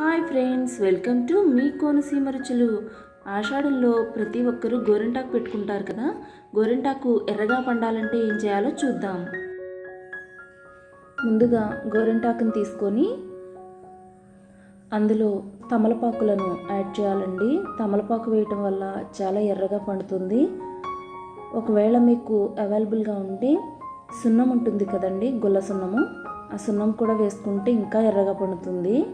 Hi friends welcome to మీ కోనసీమ రుచులు. ఆషాఢంలో ప్రతి ఒక్కరూ గోరింటాకు పెట్టుకుంటారు కదా? గోరింటాకు ఎర్రగా పండాలంటే ఏం చేయాలో చూద్దాం. ముందుగా గోరింటాకుని తీసుకొని అందులో తమలపాకులను యాడ్ చేయాలండి. తమలపాకు వేయటం వల్ల చాలా ఎర్రగా పండుతుంది. ఒకవేళ మీకు అవైలబుల్గా ఉంటే సున్నం ఉంటుంది కదండి గుల్ల సున్నము. ఆ సున్నం కూడా వేసుకుంటే ఇంకా ఎర్రగా పండుతుంది.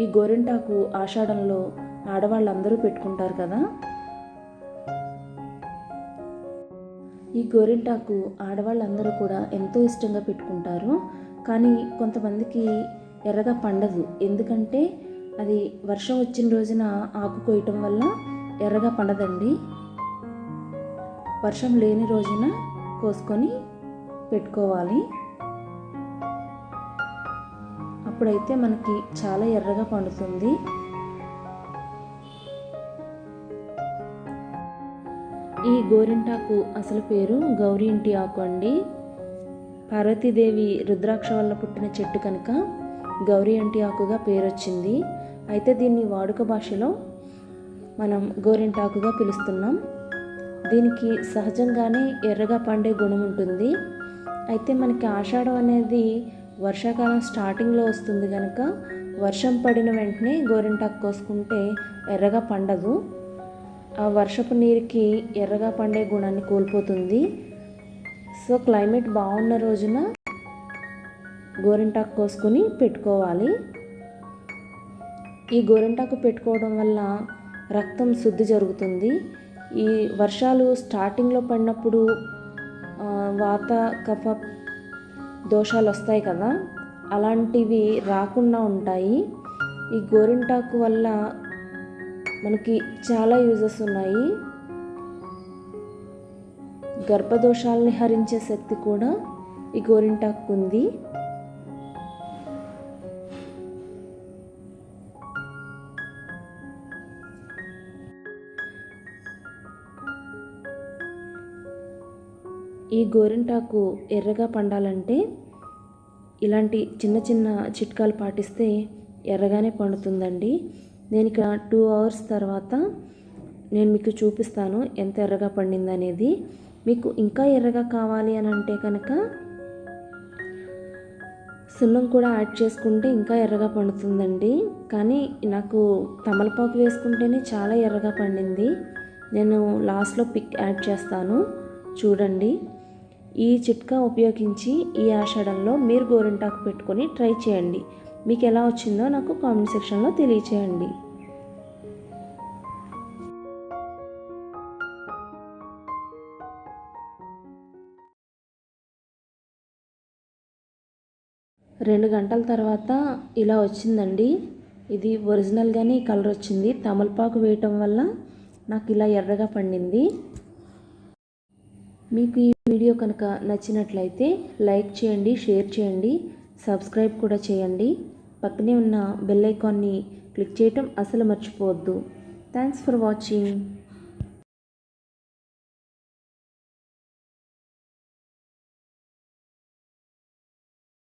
ఈ గోరింటాకు ఆషాఢంలో ఆడవాళ్ళందరూ పెట్టుకుంటారు కదా? ఈ గోరింటాకు ఆడవాళ్ళందరూ కూడా ఎంతో ఇష్టంగా పెట్టుకుంటారు. కానీ కొంతమందికి ఎర్రగా పండదు. ఎందుకంటే అది వర్షం వచ్చిన రోజున ఆకు కోయటం వల్ల ఎర్రగా పండదండి. వర్షం లేని రోజున కోసుకొని పెట్టుకోవాలి. అప్పుడైతే మనకి చాలా ఎర్రగా పండుతుంది. ఈ గోరింటాకు అసలు పేరు గౌరీ ఇంటి ఆకు అండి. పార్వతీదేవి రుద్రాక్ష వల్ల పుట్టిన చెట్టు కనుక గౌరీ ఇంటి ఆకుగా పేరు వచ్చింది అయితే దీన్ని వాడుక భాషలో మనం గోరింటాకుగా పిలుస్తున్నాం. దీనికి సహజంగానే ఎర్రగా పండే గుణం ఉంటుంది. అయితే మనకి ఆషాఢం అనేది వర్షాకాలం స్టార్టింగ్లో వస్తుంది కనుక వర్షం పడిన వెంటనే గోరింటాకు కోసుకుంటే ఎర్రగా పండదు. ఆ వర్షపు నీరుకి ఎర్రగా పండే గుణాన్ని కోల్పోతుంది. సో క్లైమేట్ బాగున్న రోజున గోరింటాకు కోసుకొని పెట్టుకోవాలి. ఈ గోరింటాకు పెట్టుకోవడం వల్ల రక్తం శుద్ధి జరుగుతుంది. ఈ వర్షాలు స్టార్టింగ్లో పడినప్పుడు వాత కఫ దోషాలు వస్తాయి కదా అలాంటివి రాకుండా ఉంటాయి. ఈ గోరింటాకు వల్ల మనకి చాలా యూజెస్ ఉన్నాయి. గర్భదోషాలని హరించే శక్తి కూడా ఈ గోరింటాకు ఉంది. ఈ గోరింటాకు ఎర్రగా పండాలంటే ఇలాంటి చిన్న చిన్న చిట్కాలు పాటిస్తే ఎర్రగానే పండుతుందండి. నేను ఇక్కడ టూ అవర్స్ తర్వాత నేను మీకు చూపిస్తాను ఎంత ఎర్రగా పండింది అనేది మీకు ఇంకా ఎర్రగా కావాలి అని అంటే కనుక సున్నం కూడా యాడ్ చేసుకుంటే ఇంకా ఎర్రగా పండుతుందండి. కానీ నాకు తమలపాకు వేసుకుంటేనే చాలా ఎర్రగా పండింది. నేను లాస్ట్లో పిక్ యాడ్ చేస్తాను. చూడండి. ఈ చిట్కా ఉపయోగించి ఈ ఆషాఢంలో మీరు గోరింటాకు పెట్టుకొని ట్రై చేయండి. మీకు ఎలా వచ్చిందో నాకు కామెంట్ సెక్షన్లో తెలియచేయండి. రెండు గంటల తర్వాత ఇలా వచ్చిందండి. ఇది ఒరిజినల్గానే కలర్ వచ్చింది. తమలపాకు వేయటం వల్ల నాకు ఇలా ఎర్రగా పండింది. మీకు ఈ వీడియో కనుక నచ్చినట్లయితే లైక్ చేయండి షేర్ చేయండి సబ్స్క్రైబ్ కూడా చేయండి. పక్కనే ఉన్న బెల్ ఐకాన్ని క్లిక్ చేయటం అసలు మర్చిపోవద్దు. Thanks for watching.